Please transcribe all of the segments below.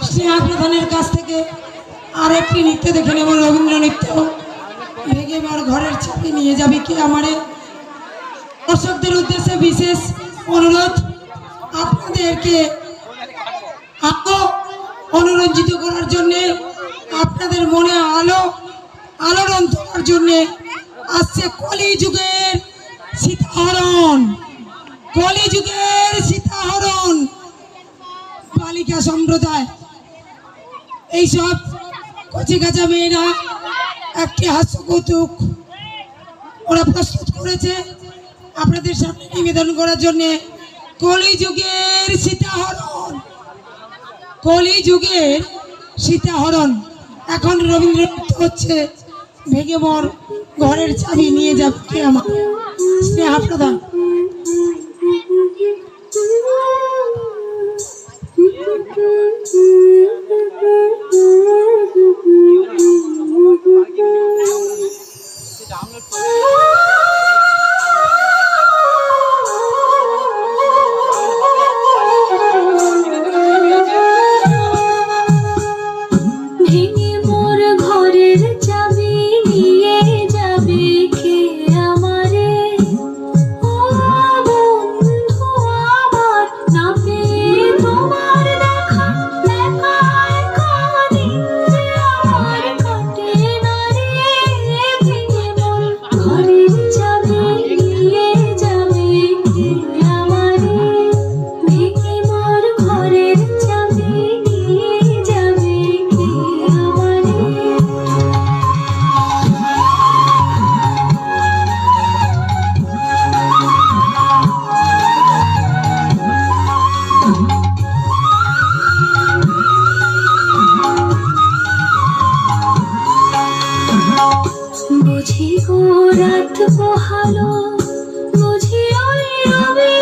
স্নেহা প্রধানের কাছ থেকে আর একটি নৃত্য দেখে নেব, রবীন্দ্র নৃত্য। ভেঙে এবার ঘরের চাপে নিয়ে যাবে কি আমারে? দর্শকদের উদ্দেশ্যে বিশেষ অনুরোধ, আপনাদেরকে আরও অনুরঞ্জিত করার জন্যে, আপনাদের মনে আলো, আলোড়ন তোলার জন্যে আসছে কলিযুগের সীতাহরণ। কলিযুগের সীতাহরণ। বালিকা সম্প্রদায়। এইসব কচি কাঁচা মেয়েরা, একটি হাস্য কৌতুক। ওরা প্রস্তুত করেছে আপনাদের সামনে নিবেদন করার জন্যে। কলিযুগের সীতাহরণ কলিযুগের সীতাহরণ। এখন রবীন্দ্র নৃত্য হচ্ছে ভেঙে মর, ঘরের চাবি নিয়ে যাবে আমার? স্নেহা প্রধান ঘরের চাবি বুঝি গো রাত পোহালো বুঝি ওই রবির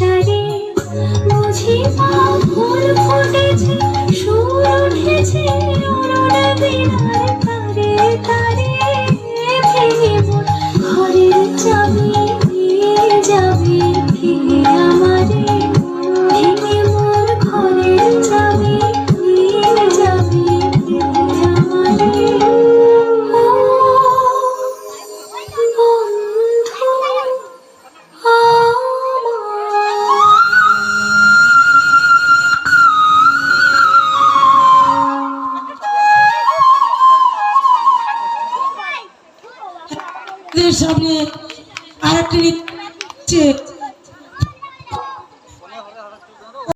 সারে সারে বুঝি পা সামনে আরেকটি হচ্ছে